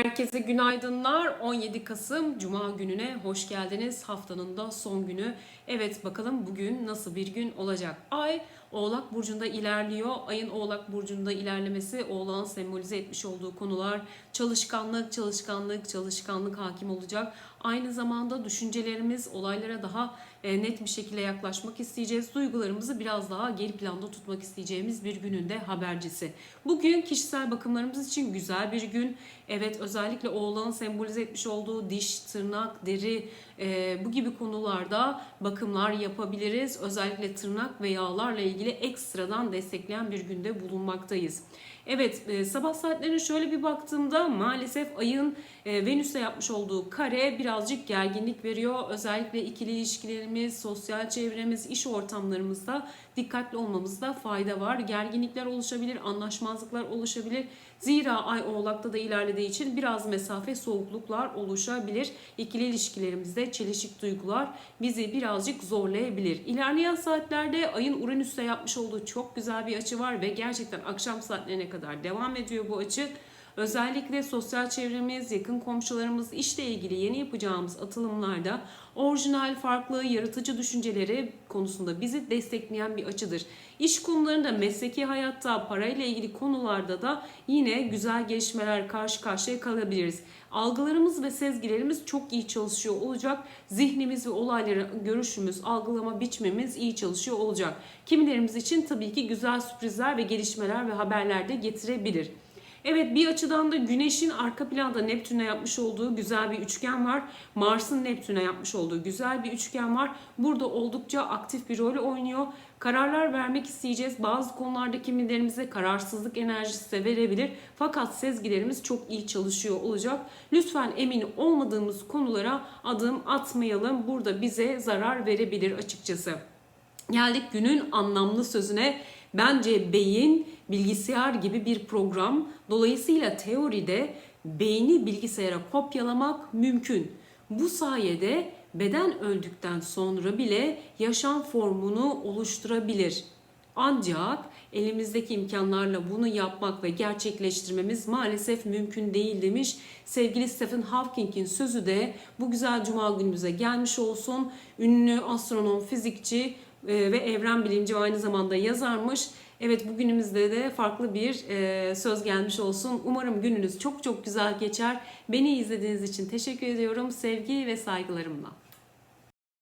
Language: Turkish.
Herkese günaydınlar. 17 Kasım Cuma gününe hoş geldiniz. Haftanın da son günü. Evet bakalım bugün nasıl bir gün olacak? Ay Oğlak Burcu'nda ilerliyor. Ayın Oğlak Burcu'nda ilerlemesi Oğlak'ın sembolize etmiş olduğu konular çalışkanlık, çalışkanlık, çalışkanlık hakim olacak. Aynı zamanda düşüncelerimiz olaylara daha net bir şekilde yaklaşmak isteyeceğiz. Duygularımızı biraz daha geri planda tutmak isteyeceğimiz bir günün de habercisi. Bugün kişisel bakımlarımız için güzel bir gün. Evet özellikle oğlanın sembolize etmiş olduğu diş, tırnak, deri e, bu gibi konularda bakımlar yapabiliriz. Özellikle tırnak ve yağlarla ilgili ekstradan destekleyen bir günde bulunmaktayız. Evet e, sabah saatlerine şöyle bir baktığımda maalesef ayın e, Venüs'e yapmış olduğu kare birazcık gerginlik veriyor. Özellikle ikili ilişkilerimiz, sosyal çevremiz, iş ortamlarımızda dikkatli olmamızda fayda var. Gerginlikler oluşabilir, anlaşmazlıklar oluşabilir. Zira ay oğlakta da ilerlediği için biraz mesafe, soğukluklar oluşabilir. İkili ilişkilerimizde çelişik duygular bizi birazcık zorlayabilir. İlerleyen saatlerde ayın Uranüs'te yapmış olduğu çok güzel bir açı var ve gerçekten akşam saatlerine kadar devam ediyor bu açı. Özellikle sosyal çevremiz, yakın komşularımız, işle ilgili yeni yapacağımız atılımlarda orijinal, farklı, yaratıcı düşünceleri konusunda bizi destekleyen bir açıdır. İş konularında, mesleki hayatta, parayla ilgili konularda da yine güzel gelişmeler karşı karşıya kalabiliriz. Algılarımız ve sezgilerimiz çok iyi çalışıyor olacak. Zihnimiz ve olayları görüşümüz, algılama biçimimiz iyi çalışıyor olacak. Kimilerimiz için tabii ki güzel sürprizler ve gelişmeler ve haberler de getirebilir. Evet bir açıdan da Güneş'in arka planda Neptün'e yapmış olduğu güzel bir üçgen var. Mars'ın Neptün'e yapmış olduğu güzel bir üçgen var. Burada oldukça aktif bir rol oynuyor. Kararlar vermek isteyeceğiz. Bazı konularda kimilerimize kararsızlık enerjisi de verebilir. Fakat sezgilerimiz çok iyi çalışıyor olacak. Lütfen emin olmadığımız konulara adım atmayalım. Burada bize zarar verebilir açıkçası. Geldik günün anlamlı sözüne. Bence beyin bilgisayar gibi bir program. Dolayısıyla teoride beyni bilgisayara kopyalamak mümkün. Bu sayede beden öldükten sonra bile yaşam formunu oluşturabilir. Ancak elimizdeki imkanlarla bunu yapmak ve gerçekleştirmemiz maalesef mümkün değil demiş. Sevgili Stephen Hawking'in sözü de bu güzel cuma günümüze gelmiş olsun. Ünlü astronom, fizikçi ve evren bilimci ve aynı zamanda yazarmış. Evet bugünümüzde de farklı bir e, söz gelmiş olsun. Umarım gününüz çok çok güzel geçer. Beni izlediğiniz için teşekkür ediyorum. Sevgi ve saygılarımla.